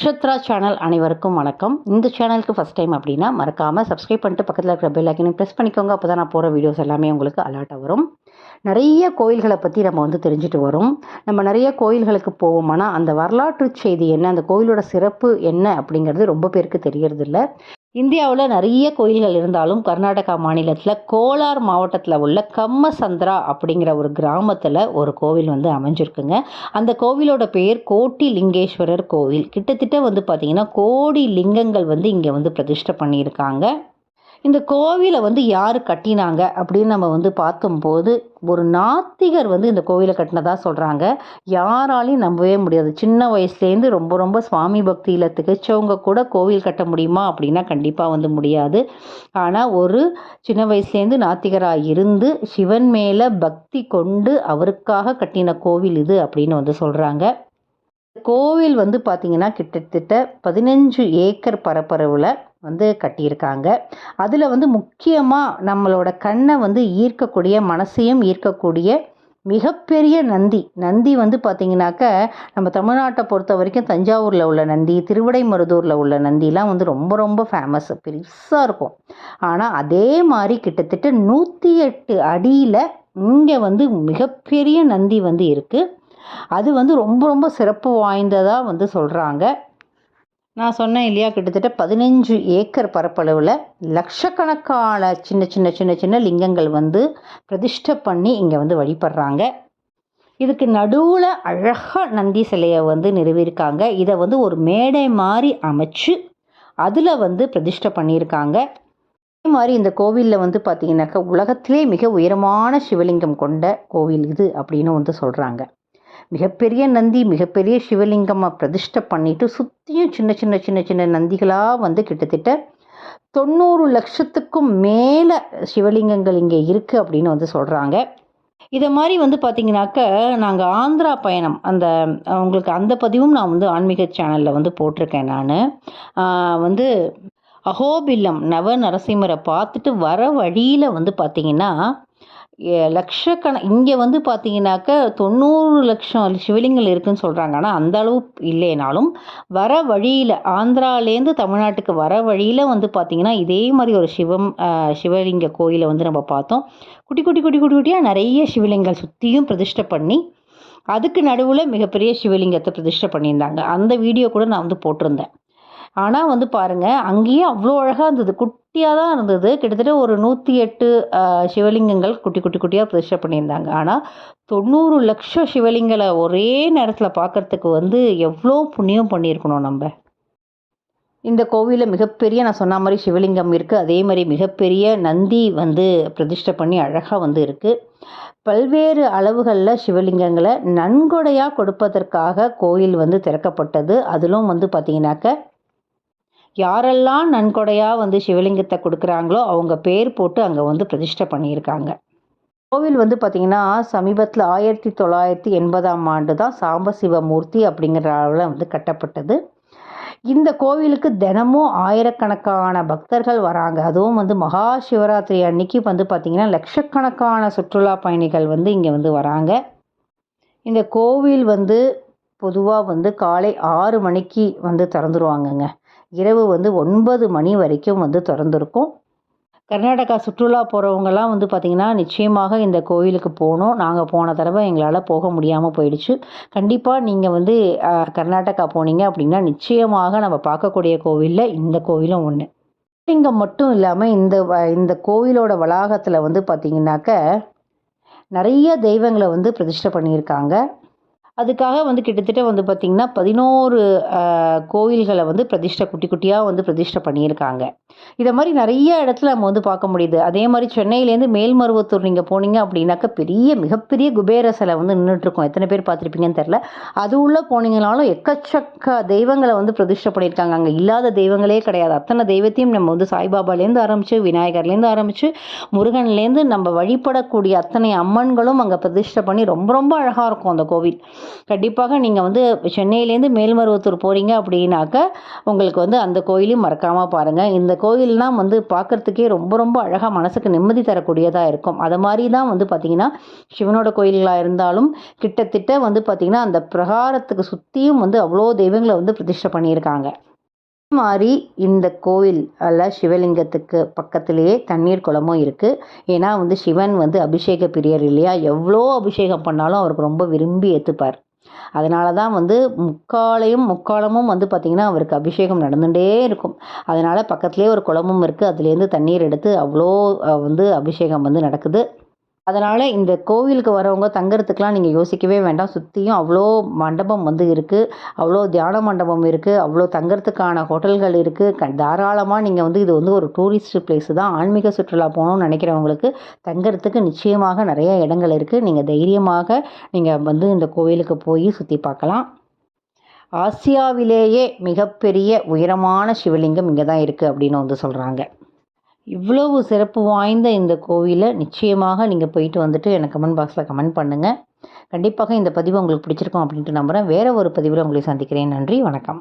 Nakshatra channel அனைவருக்கும் வணக்கம். இந்த சேனலுக்கு ஃபஸ்ட் டைம் அப்படின்னா மறக்காமல் சப்ஸ்கிரைப் பண்ணிட்டு பக்கத்தில் இருக்கிற பெல் ஐக்கனை ப்ரெஸ் பண்ணிக்கோங்க. அப்போ தான் நான் போகிற வீடியோஸ் எல்லாமே உங்களுக்கு அலர்ட்டாக வரும். நிறைய கோயில்களை பற்றி நம்ம வந்து தெரிஞ்சுட்டு வரோம். நம்ம நிறைய கோயில்களுக்கு போவோம். ஆனால் அந்த வரலாற்று செய்தி என்ன அந்த கோயிலோட சிறப்பு என்ன அப்படிங்கிறது ரொம்ப பேருக்கு தெரியறதில்ல. இந்தியாவில் நிறைய கோயில்கள் இருந்தாலும் கர்நாடகா மாநிலத்தில் கோலார் மாவட்டத்தில் உள்ள கம்மசந்திரா அப்படிங்கிற ஒரு கிராமத்தில் ஒரு கோவில் வந்து அமைஞ்சிருக்குங்க. அந்த கோவிலோட பேர் கோட்டி லிங்கேஸ்வரர் கோவில். கிட்டத்தட்ட வந்து பார்த்திங்கன்னா கோடி லிங்கங்கள் வந்து இங்கே வந்து பிரதிஷ்டை பண்ணியிருக்காங்க. இந்த கோவிலை வந்து யார் கட்டினாங்க அப்படின்னு நம்ம வந்து பார்க்கும்போது ஒரு நாத்திகர் வந்து இந்த கோவிலை கட்டினதா சொல்கிறாங்க யாராலையும் நம்பவே முடியாது. சின்ன வயசுலேருந்து ரொம்ப ரொம்ப சுவாமி பக்தியில் திகச்சவங்க கூட கோவில் கட்ட முடியுமா அப்படின்னா கண்டிப்பாக வந்து முடியாது. ஆனால் ஒரு சின்ன வயசுலேருந்து நாத்திகராக இருந்து சிவன் மேலே பக்தி கொண்டு அவருக்காக கட்டின கோவில் இது அப்படின்னு வந்து சொல்கிறாங்க கோவில் வந்து பார்த்திங்கன்னா கிட்டத்தட்ட பதினஞ்சு ஏக்கர் பரப்பரவில் வந்து கட்டியிருக்காங்க. அதில் வந்து முக்கியமாக நம்மளோட கண்ணை வந்து ஈர்க்கக்கூடிய மனசையும் ஈர்க்கக்கூடிய மிகப்பெரிய நந்தி. நந்தி வந்து பார்த்திங்கனாக்க நம்ம தமிழ்நாட்டை பொறுத்த வரைக்கும் தஞ்சாவூரில் உள்ள நந்தி திருவிடைமருதூரில் உள்ள நந்திலாம் வந்து ரொம்ப ரொம்ப ஃபேமஸ் பெருசாக இருக்கும். ஆனால் அதே மாதிரி கிட்டத்தட்ட நூற்றி எட்டு அடியில் இங்கே வந்து மிகப்பெரிய நந்தி வந்து இருக்குது அது வந்து ரொம்ப ரொம்ப சிறப்பு வாய்ந்ததாக வந்து சொல்கிறாங்க நான் சொன்னேன் இல்லையா கிட்டத்தட்ட பதினஞ்சு ஏக்கர் பரப்பளவில் லட்சக்கணக்கான சின்ன சின்ன சின்ன சின்ன லிங்கங்கள் வந்து பிரதிஷ்டை பண்ணி இங்கே வந்து வழிபடுறாங்க. இதுக்கு நடுவில் அழகாக நந்தி சிலையை வந்து நிறுவியிருக்காங்க. இதை வந்து ஒரு மேடை மாதிரி அமைச்சு அதில் வந்து பிரதிஷ்டை பண்ணியிருக்காங்க. அதே மாதிரி இந்த கோவிலில் வந்து பார்த்தீங்கன்னாக்கா உலகத்திலே மிக உயரமான சிவலிங்கம் கொண்ட கோவில் இது அப்படின்னு வந்து சொல்கிறாங்க மிகப்பெரிய நந்தி மிகப்பெரிய சிவலிங்கமாக பிரதிஷ்டை பண்ணிட்டு சுற்றியும் சின்ன சின்ன சின்ன சின்ன நந்திகளாக வந்து கிட்டத்தட்ட தொண்ணூறு லட்சத்துக்கும் மேலே சிவலிங்கங்கள் இங்கே இருக்குது அப்படின்னு வந்து சொல்கிறாங்க இதை மாதிரி வந்து பார்த்திங்கனாக்க நாங்கள் ஆந்திரா பயணம் அந்த உங்களுக்கு அந்த பதிவும் நான் வந்து ஆன்மீக சேனலில் வந்து போட்டிருக்கேன் நான். வந்து அகோபில்லம் நவ நரசிம்மரை பார்த்துட்டு வர வழியில் வந்து பார்த்திங்கன்னா லட்சக்கண இங்கே வந்து பார்த்தீங்கன்னாக்க தொண்ணூறு லட்சம் சிவலிங்கங்கள் இருக்குதுன்னு சொல்கிறாங்க ஆனால் அந்த அளவு இல்லைனாலும் வர வழியில் ஆந்திராலேருந்து தமிழ்நாட்டுக்கு வர வழியில் வந்து பார்த்திங்கன்னா இதே மாதிரி ஒரு சிவம் சிவலிங்க கோயிலை வந்து நம்ம பார்த்தோம். குட்டி குட்டி குட்டி குட்டி குட்டியாக நிறைய சிவலிங்கம் சுற்றியும் பிரதிஷ்டை பண்ணி அதுக்கு நடுவில் மிகப்பெரிய சிவலிங்கத்தை பிரதிஷ்டை பண்ணியிருந்தாங்க. அந்த வீடியோ கூட நான் வந்து போட்டிருந்தேன். ஆனால் வந்து பாருங்கள் அங்கேயே அவ்வளோ அழகாக இருந்தது. குட்டியாக தான் இருந்தது. கிட்டத்தட்ட ஒரு நூற்றி எட்டு சிவலிங்கங்கள் குட்டி குட்டி குட்டியாக பிரதிஷ்டை பண்ணியிருந்தாங்க. ஆனால் தொண்ணூறு லட்சம் சிவலிங்களை ஒரே நேரத்தில் பார்க்குறதுக்கு வந்து எவ்வளோ புண்ணியம் பண்ணியிருக்கணும் நம்ம. இந்த கோவிலில் மிகப்பெரிய நான் சொன்ன மாதிரி சிவலிங்கம் இருக்குது அதே மாதிரி மிகப்பெரிய நந்தி வந்து பிரதிஷ்டை பண்ணி அழகாக வந்து இருக்குது பல்வேறு அளவுகளில் சிவலிங்கங்களை நன்கொடையாக கொடுப்பதற்காக கோயில் வந்து திறக்கப்பட்டது. அதிலும் வந்து பார்த்திங்கனாக்க யாரெல்லாம் நன்கொடையாக வந்து சிவலிங்கத்தை கொடுக்குறாங்களோ அவங்க பேர் போட்டு அங்கே வந்து பிரதிஷ்டை பண்ணியிருக்காங்க. கோவில் வந்து பார்த்திங்கன்னா சமீபத்தில் ஆயிரத்தி தொள்ளாயிரத்தி எண்பதாம் ஆண்டு தான் சாம்பசிவமூர்த்தி அப்படிங்கிற அளவில் வந்து கட்டப்பட்டது. இந்த கோவிலுக்கு தினமும் ஆயிரக்கணக்கான பக்தர்கள் வராங்க. அதுவும் வந்து மகா சிவராத்திரி அன்னைக்கு வந்து பார்த்திங்கன்னா லட்சக்கணக்கான சுற்றுலா பயணிகள் வந்து இங்கே வந்து வராங்க. இந்த கோவில் வந்து பொதுவாக வந்து காலை ஆறு மணிக்கு வந்து திறந்துருவாங்கங்க. இரவு வந்து ஒன்பது மணி வரைக்கும் வந்து திறந்துருக்கும். கர்நாடகா சுற்றுலா போகிறவங்கலாம் வந்து பார்த்திங்கன்னா நிச்சயமாக இந்த கோயிலுக்கு போகணும். நாங்கள் போன தடவை எங்களால் போக முடியாமல் போயிடுச்சு. கண்டிப்பாக நீங்கள் வந்து கர்நாடகா போனீங்க அப்படின்னா நிச்சயமாக நம்ம பார்க்கக்கூடிய கோவிலில் இந்த கோவிலும் ஒன்று இங்கே மட்டும் இல்லாமல் இந்த இந்த கோவிலோட வளாகத்தில் வந்து பார்த்திங்கனாக்க நிறைய தெய்வங்களை வந்து பிரதிஷ்டை பண்ணியிருக்காங்க. அதுக்காக வந்து கிட்டத்தட்ட வந்து பார்த்திங்கன்னா பதினோரு கோவில்களை வந்து பிரதிஷ்டை குட்டி குட்டியாக வந்து பிரதிஷ்டை பண்ணியிருக்காங்க. இதை மாதிரி நிறைய இடத்துல நம்ம வந்து பார்க்க முடியுது. அதே மாதிரி சென்னையிலேருந்து மேல்மருவத்தூர் நீங்கள் போனீங்க அப்படின்னாக்கா பெரிய மிகப்பெரிய குபேர சிலை வந்து நின்றுட்டுருக்கோம் எத்தனை பேர் பார்த்துருப்பீங்கன்னு தெரில அது உள்ளே போனீங்கனாலும் எக்கச்சக்க தெய்வங்களை வந்து பிரதிஷ்டை பண்ணியிருக்காங்க. அங்கே இல்லாத தெய்வங்களே கிடையாது. அத்தனை தெய்வத்தையும் நம்ம வந்து சாய்பாபாலேருந்து ஆரம்பித்து விநாயகர்லேருந்து ஆரம்பித்து முருகன்லேருந்து நம்ம வழிபடக்கூடிய அத்தனை அம்மன்களும் அங்கே பிரதிஷ்டை பண்ணி ரொம்ப ரொம்ப அழகாக இருக்கும் அந்த கோவில். கண்டிப்பாக நீங்கள் வந்து சென்னையிலேருந்து மேல்மருவத்தூர் போகிறீங்க அப்படின்னாக்க உங்களுக்கு வந்து அந்த கோயிலையும் மறக்காமல் பாருங்கள் இந்த கோயில்னால் வந்து பார்க்குறதுக்கே ரொம்ப ரொம்ப அழகாக மனசுக்கு நிம்மதி தரக்கூடியதாக இருக்கும். அது மாதிரி தான் வந்து பார்த்திங்கன்னா சிவனோட கோயில்களாக இருந்தாலும் கிட்டத்தட்ட வந்து பார்த்திங்கன்னா அந்த பிரகாரத்துக்கு சுற்றியும் வந்து அவ்வளோ தெய்வங்களை வந்து பிரதிஷ்டை பண்ணியிருக்காங்க. மாதிரி இந்த கோயில் அல்ல சிவலிங்கத்துக்கு பக்கத்திலேயே தண்ணீர் குளமும் இருக்குது ஏன்னா வந்து சிவன் வந்து அபிஷேக பிரியர் இல்லையா? எவ்வளோ அபிஷேகம் பண்ணாலும் அவருக்கு ரொம்ப விரும்பி ஏற்றுப்பார் அதனால தான் வந்து முக்காலையும் முக்காலமும் வந்து பார்த்திங்கன்னா அவருக்கு அபிஷேகம் நடந்துகிட்டே இருக்கும். அதனால் பக்கத்துலேயே ஒரு குளமும் இருக்குது அதுலேருந்து தண்ணீர் எடுத்து அவ்வளோ வந்து அபிஷேகம் வந்து நடக்குது. அதனால் இந்த கோவிலுக்கு வரவங்க தங்குறதுக்கெலாம் நீங்கள் யோசிக்கவே வேண்டாம். சுற்றியும் அவ்வளோ மண்டபம் வந்து இருக்குது அவ்வளோ தியான மண்டபம் இருக்குது அவ்வளோ தங்குறதுக்கான ஹோட்டல்கள் இருக்குது க தாராளமாக நீங்கள் வந்து இது வந்து ஒரு டூரிஸ்ட் பிளேஸு தான். ஆன்மீக சுற்றுலா போகணும்னு நினைக்கிறவங்களுக்கு தங்குறதுக்கு நிச்சயமாக நிறைய இடங்கள் இருக்குது நீங்கள் தைரியமாக நீங்கள் வந்து இந்த கோவிலுக்கு போய் சுற்றி பார்க்கலாம். ஆசியாவிலேயே மிகப்பெரிய உயரமான சிவலிங்கம் இங்கே தான் இருக்குது அப்படின்னு வந்து சொல்கிறாங்க இவ்வளவு சிறப்பு வாய்ந்த இந்த கோவிலை நிச்சயமாக நீங்கள் போயிட்டு வந்துட்டு எனக்கு கமெண்ட் பாக்ஸில் கமெண்ட் பண்ணுங்கள் கண்டிப்பாக இந்த பதிவு உங்களுக்கு பிடிச்சிருக்கும் அப்படின்ட்டு நம்புகிறேன் வேறு ஒரு பதிவில் உங்களை சந்திக்கிறேன். நன்றி. வணக்கம்.